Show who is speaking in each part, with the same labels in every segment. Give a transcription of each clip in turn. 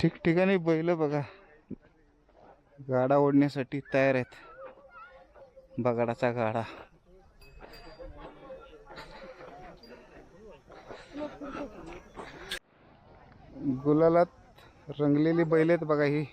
Speaker 1: ठिकठिकाणी बैल बघा. गाडा ओढण्यासाठी तयार आहेत. बगाडाचा गाडा. गुलालात रंगलेली बैल आहेत बघा ही.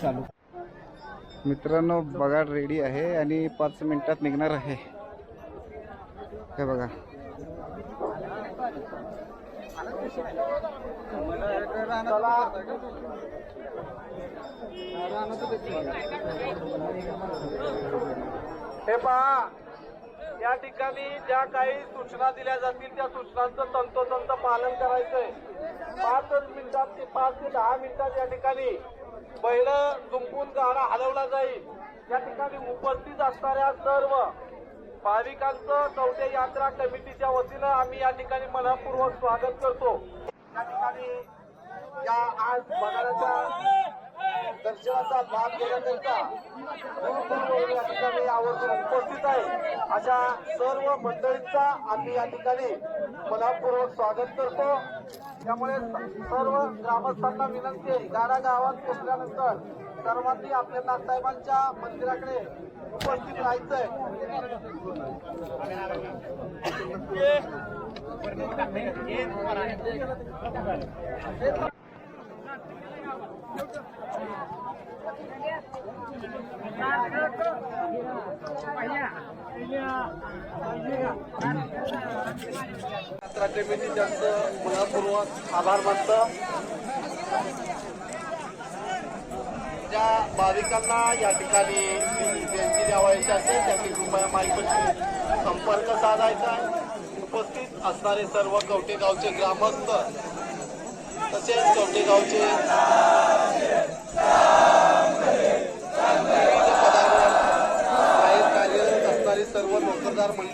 Speaker 1: चालू. मित्रांनो बघा रेडी आहे आणि पाच मिनिटात निघणार आहे. हे बघा.
Speaker 2: हे पहा या ठिकाणी ज्या काही सूचना दिल्या जातील त्या सूचनांचं तंतोतंत पालन करायचंय. पाच मिनिटात ते पाच ते दहा मिनिटात या ठिकाणी बैल जुंपून गाडा हलवला जाईल. या ठिकाणी उपस्थित असणाऱ्या सर्व भाविकांचं चौथ्या यात्रा कमिटीच्या वतीनं आम्ही या ठिकाणी मनपूर्वक स्वागत करतो. या ठिकाणी या आज बघायच्या दर्शनाचा लाभ घेण्याकरिता या ठिकाणी आवर्जून उपस्थित आहे. अशा सर्व मंडळींचा आम्ही या ठिकाणी मनपूर्वक स्वागत करतो. त्यामुळे सर्व ग्रामस्थांना विनंती आहे. गारा गावात पोहोचल्यानंतर सर्वांनी आपल्या नाथसाहेबांच्या मंदिराकडे उपस्थित राहायचंय. यात्रा कमिटी त्यांचं मनपूर्वक आभार मानतं. ज्या भाविकांना या ठिकाणी जयंती द्यावायची असेल त्यांनी कृपया माहिती संपर्क साधायचा आहे. उपस्थित असणारे सर्व कवटेगावचे ग्रामस्थ तसेच कवटेगावचे विविध पदावर बाहेर कार्यरत सर्व नोकरदार मंडळी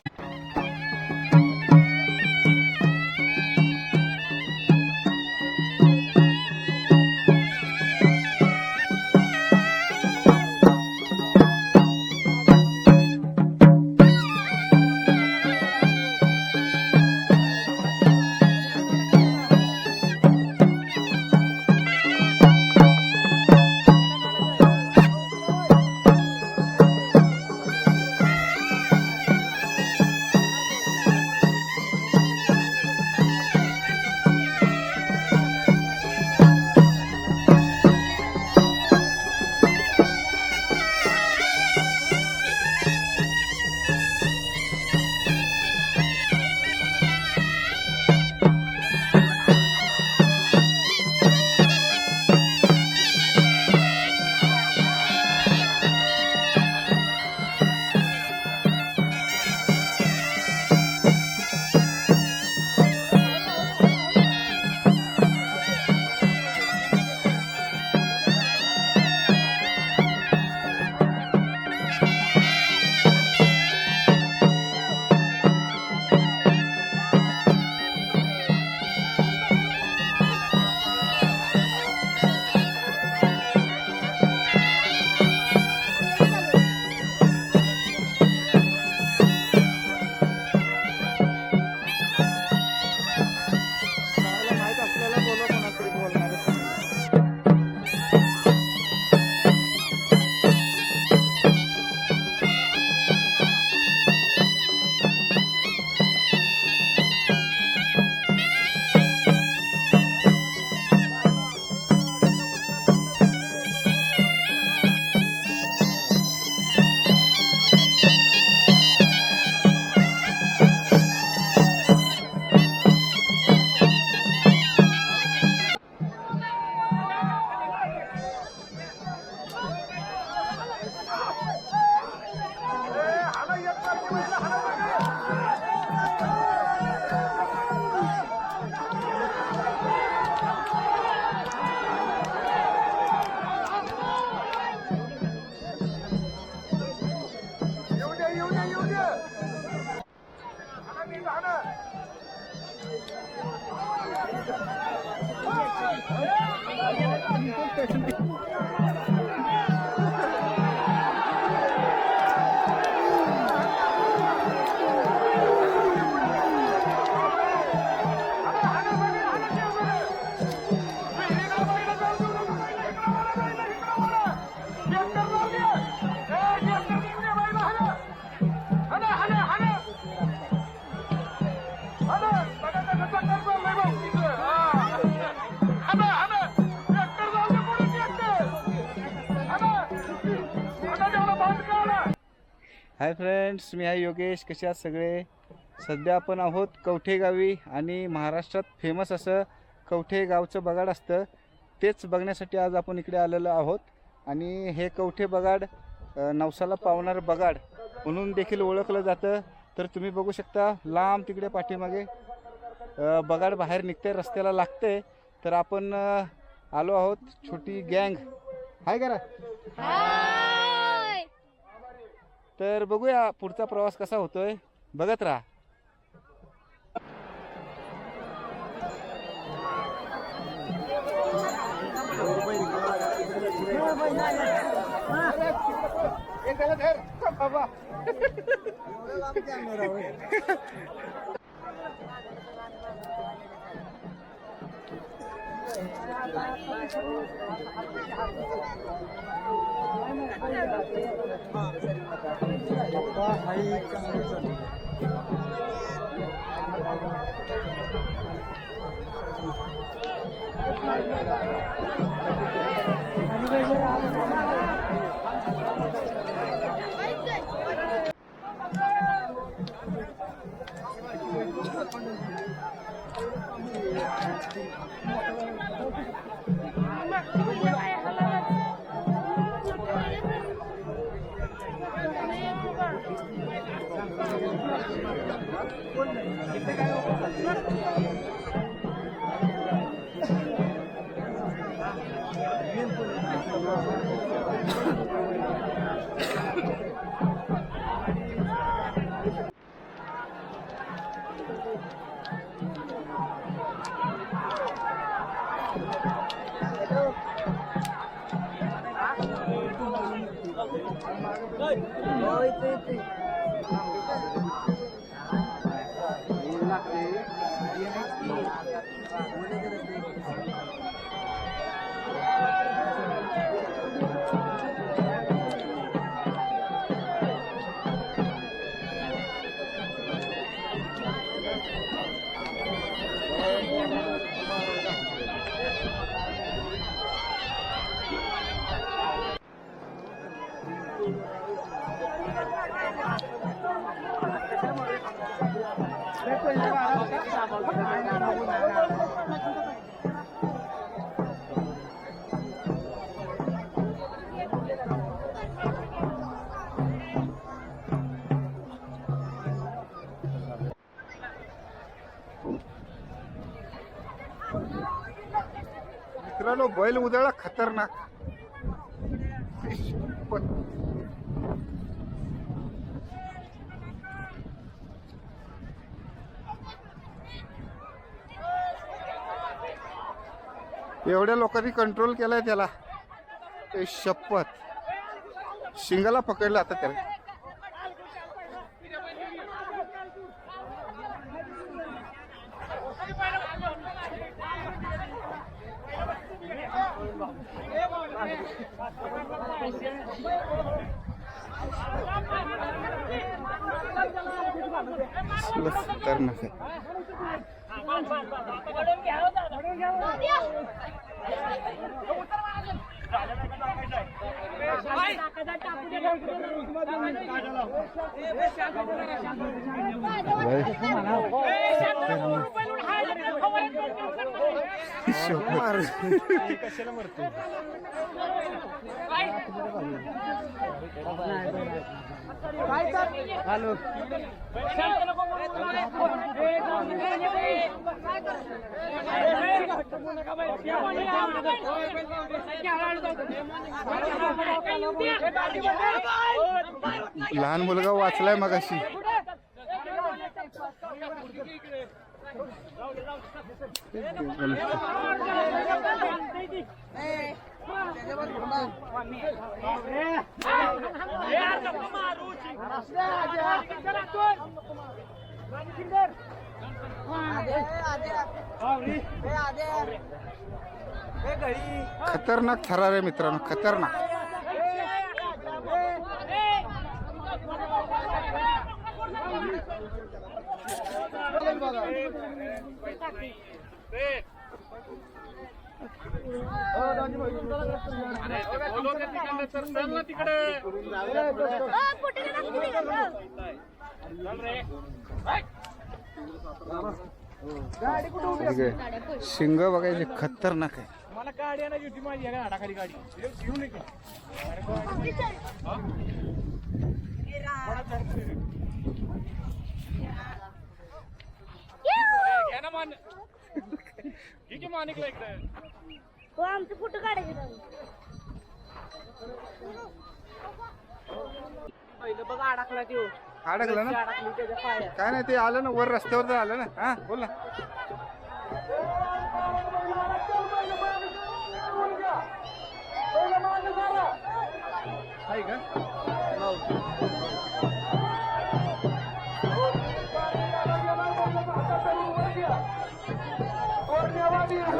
Speaker 1: हाय फ्रेंड्स मी आहे योगेश. कसे आहात सगळे? सध्या आपण आहोत कवठे गावी आणि महाराष्ट्रात फेमस असं कवठे गावचं बगाड असतं. तेच बघण्यासाठी आज आपण इकडे आलेलो आहोत. आणि हे कवठे बगाड नवसाला पावणारं बगाड म्हणून देखील ओळखलं जातं. तर तुम्ही बघू शकता लांब तिकडे पाठीमागे बगाड बाहेर निघते रस्त्याला लागते तर आपण आलो आहोत छोटी गँग. हाय करा
Speaker 3: हाय!
Speaker 1: तर बघूया पुढचा प्रवास कसा होतोय. बघत राहा. 아니 왜 이래 하는 거야? मित्रांनो बैल उदळा खतरनाक. एवढ्या लोकांनी कंट्रोल केलाय त्याला. ते शपथ. शिंगाला पकडलं आता त्याला. खतरनाक आहे. Hey, shut up! Hey, shut up! लहान मुलगा वाचलाय मगाशी. खतरनाक थरार आहे मित्रांनो खतरनाक ठीक आहे शिंग बघायचे खतरनाक आहे.
Speaker 2: मला गाडी आणायची होती माझी या हाडाखाली गाडी. घेऊन ये घ्या ना मान. ठीक आहे मानिकला इकडे.
Speaker 3: हो आमचे फोटो काढायचे
Speaker 2: बघा अडकला देऊ
Speaker 1: अडकलं ना? काय नाही ते आलं ना वर रस्त्यावर तर आलं ना. हा बोल ना. आहे का?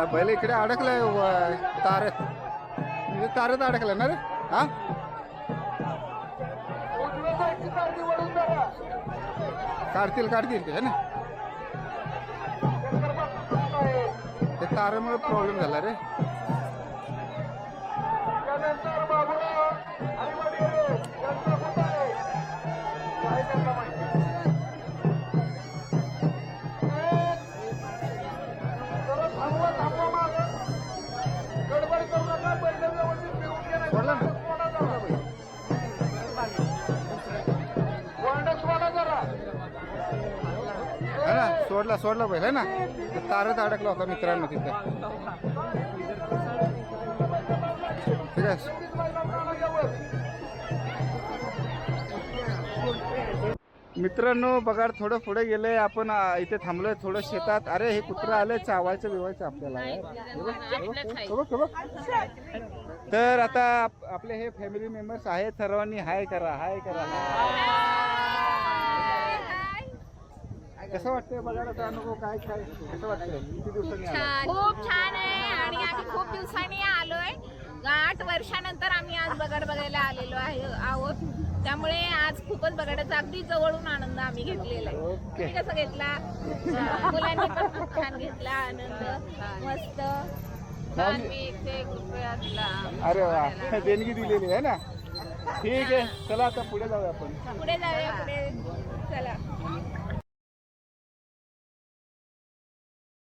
Speaker 1: आला बैल इकडे अडकलाय व- तारत. म्हणजे तारत अडकलाय ना रे? हा? काढतील काढतील ते ना? ते तारामुळे प्रॉब्लेम झाला रे. सोडला सोडला बैल है ना? ते तारत अडकला होता मित्रांनो तिथे. ठीक आहे. मित्रांनो बघा थोडं पुढे गेलंय आपण इथे थांबलोय थोडं शेतात. अरे हे कुत्र आलंय चावायचं बिवायचं आपल्याला. तर आता आप- आपले हे फॅमिली मेंबर्स आहेत सर्वांनी हाय करा हाय करा. कसं वाटतंय बघा आता अनुभव काय काय कसं वाटतंय? किती दिवसांनी आला
Speaker 4: खूप छान आहे आणि आम्ही खूप दिवसांनी आलोय. आठ वर्षानंतर आम्ही आज बगड बघायला आलेलो आहे आहोत. त्यामुळे आज खूपच बगाडाचा अगदी जवळून आनंद आम्ही घेतलेला आहे.
Speaker 1: ओके.
Speaker 4: तुम्ही कसं घेतला? मुलांनी पण खूप छान घेतला आनंद मस्त. छान मी
Speaker 1: अरे वा देणगी दिलेली आहे ना? ठीक आहे चला आता पुढे जाऊया आपण.
Speaker 4: पुढे जाऊया पुढे चला.